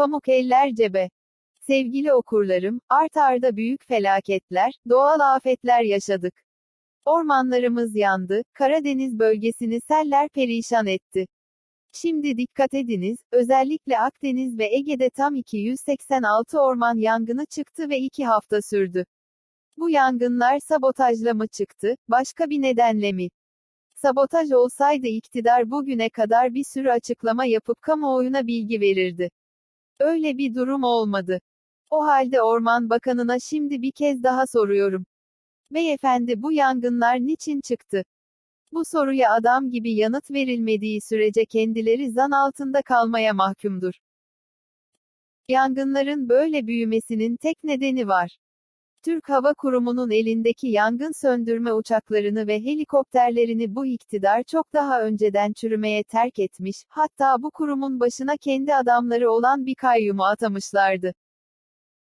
Pamuk eller cebe. Sevgili okurlarım, art arda büyük felaketler, doğal afetler yaşadık. Ormanlarımız yandı, Karadeniz bölgesini seller perişan etti. Şimdi dikkat ediniz, özellikle Akdeniz ve Ege'de tam 286 orman yangını çıktı ve 2 hafta sürdü. Bu yangınlar sabotajla mı çıktı, başka bir nedenle mi? Sabotaj olsaydı iktidar bugüne kadar bir sürü açıklama yapıp kamuoyuna bilgi verirdi. Öyle bir durum olmadı. O halde Orman Bakanı'na şimdi bir kez daha soruyorum. Beyefendi bu yangınlar niçin çıktı? Bu soruya adam gibi yanıt verilmediği sürece kendileri zan altında kalmaya mahkumdur. Yangınların böyle büyümesinin tek nedeni var. Türk Hava Kurumu'nun elindeki yangın söndürme uçaklarını ve helikopterlerini bu iktidar çok daha önceden çürümeye terk etmiş, hatta bu kurumun başına kendi adamları olan bir kayyumu atamışlardı.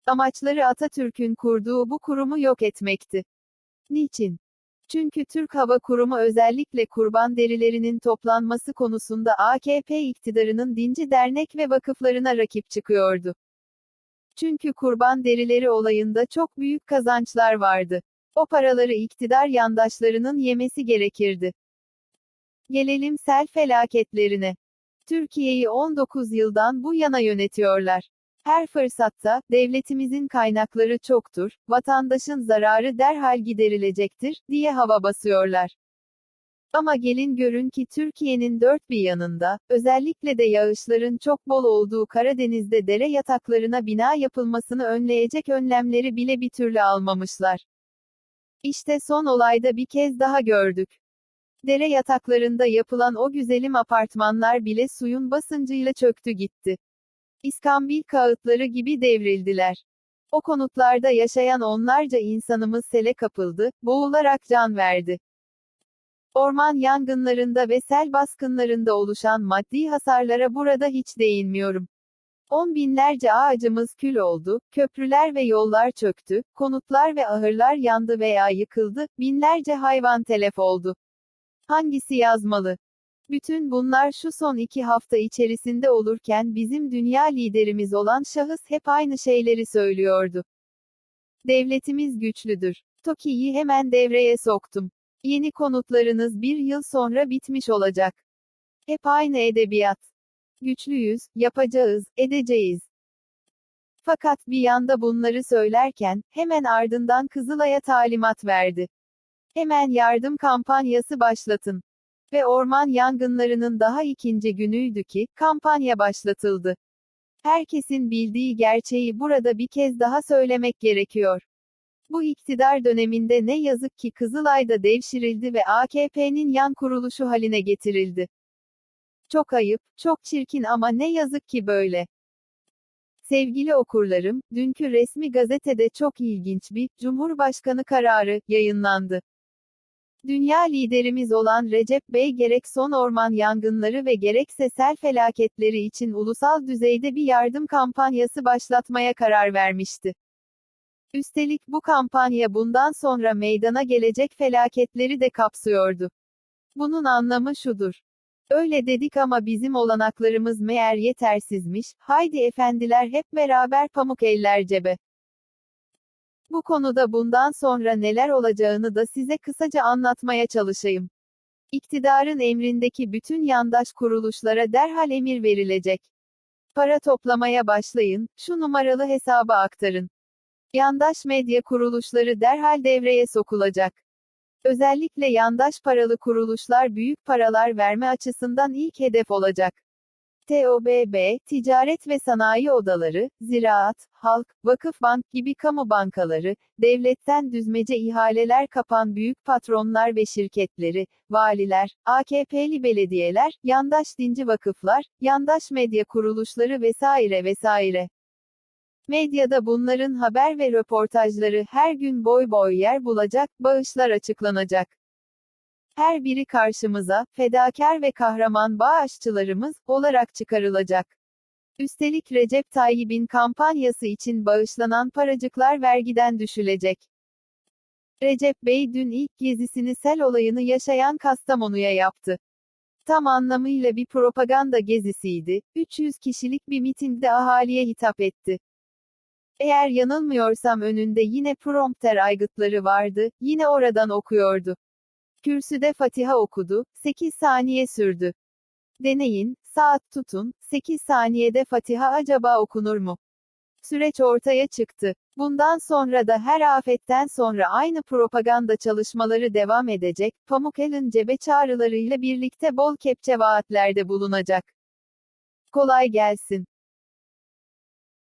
Amaçları Atatürk'ün kurduğu bu kurumu yok etmekti. Niçin? Çünkü Türk Hava Kurumu özellikle kurban derilerinin toplanması konusunda AKP iktidarının dinci dernek ve vakıflarına rakip çıkıyordu. Çünkü kurban derileri olayında çok büyük kazançlar vardı. O paraları iktidar yandaşlarının yemesi gerekirdi. Gelelim sel felaketlerine. Türkiye'yi 19 yıldan bu yana yönetiyorlar. Her fırsatta, devletimizin kaynakları çoktur, vatandaşın zararı derhal giderilecektir, diye hava basıyorlar. Ama gelin görün ki Türkiye'nin dört bir yanında, özellikle de yağışların çok bol olduğu Karadeniz'de dere yataklarına bina yapılmasını önleyecek önlemleri bile bir türlü almamışlar. İşte son olayda bir kez daha gördük. Dere yataklarında yapılan o güzelim apartmanlar bile suyun basıncıyla çöktü gitti. İskambil kağıtları gibi devrildiler. O konutlarda yaşayan onlarca insanımız sele kapıldı, boğularak can verdi. Orman yangınlarında ve sel baskınlarında oluşan maddi hasarlara burada hiç değinmiyorum. On binlerce ağacımız kül oldu, köprüler ve yollar çöktü, konutlar ve ahırlar yandı veya yıkıldı, binlerce hayvan telef oldu. Hangisi yazmalı? Bütün bunlar şu son iki hafta içerisinde olurken bizim dünya liderimiz olan şahıs hep aynı şeyleri söylüyordu. Devletimiz güçlüdür. TOKİ'yi hemen devreye soktum. Yeni konutlarınız bir yıl sonra bitmiş olacak. Hep aynı edebiyat. Güçlüyüz, yapacağız, edeceğiz. Fakat bir yanda bunları söylerken, hemen ardından Kızılay'a talimat verdi. Hemen yardım kampanyası başlatın. Ve orman yangınlarının daha ikinci günüydü ki, kampanya başlatıldı. Herkesin bildiği gerçeği burada bir kez daha söylemek gerekiyor. Bu iktidar döneminde ne yazık ki Kızılay'da devşirildi ve AKP'nin yan kuruluşu haline getirildi. Çok ayıp, çok çirkin ama ne yazık ki böyle. Sevgili okurlarım, dünkü resmi gazetede çok ilginç bir Cumhurbaşkanı kararı yayınlandı. Dünya liderimiz olan Recep Bey gerek son orman yangınları ve gerekse sel felaketleri için ulusal düzeyde bir yardım kampanyası başlatmaya karar vermişti. Üstelik bu kampanya bundan sonra meydana gelecek felaketleri de kapsıyordu. Bunun anlamı şudur. Öyle dedik ama bizim olanaklarımız meğer yetersizmiş, haydi efendiler hep beraber pamuk eller cebe. Bu konuda bundan sonra neler olacağını da size kısaca anlatmaya çalışayım. İktidarın emrindeki bütün yandaş kuruluşlara derhal emir verilecek. Para toplamaya başlayın, şu numaralı hesaba aktarın. Yandaş medya kuruluşları derhal devreye sokulacak. Özellikle yandaş paralı kuruluşlar büyük paralar verme açısından ilk hedef olacak. TOBB, ticaret ve sanayi odaları, ziraat, halk, vakıf bank gibi kamu bankaları, devletten düzmece ihaleler kapan büyük patronlar ve şirketleri, valiler, AKP'li belediyeler, yandaş dinci vakıflar, yandaş medya kuruluşları vesaire vesaire. Medyada bunların haber ve röportajları her gün boy boy yer bulacak, bağışlar açıklanacak. Her biri karşımıza, fedakar ve kahraman bağışçılarımız, olarak çıkarılacak. Üstelik Recep Tayyip'in kampanyası için bağışlanan paracıklar vergiden düşülecek. Recep Bey dün ilk gezisini sel olayını yaşayan Kastamonu'ya yaptı. Tam anlamıyla bir propaganda gezisiydi. 300 kişilik bir mitingde ahaliye hitap etti. Eğer yanılmıyorsam önünde yine prompter aygıtları vardı, yine oradan okuyordu. Kürsüde Fatiha okudu, 8 saniye sürdü. Deneyin, saat tutun, 8 saniyede Fatiha acaba okunur mu? Süreç ortaya çıktı. Bundan sonra da her afetten sonra aynı propaganda çalışmaları devam edecek, Pamuk elin cebe çağrılarıyla birlikte bol kepçe vaatlerde bulunacak. Kolay gelsin.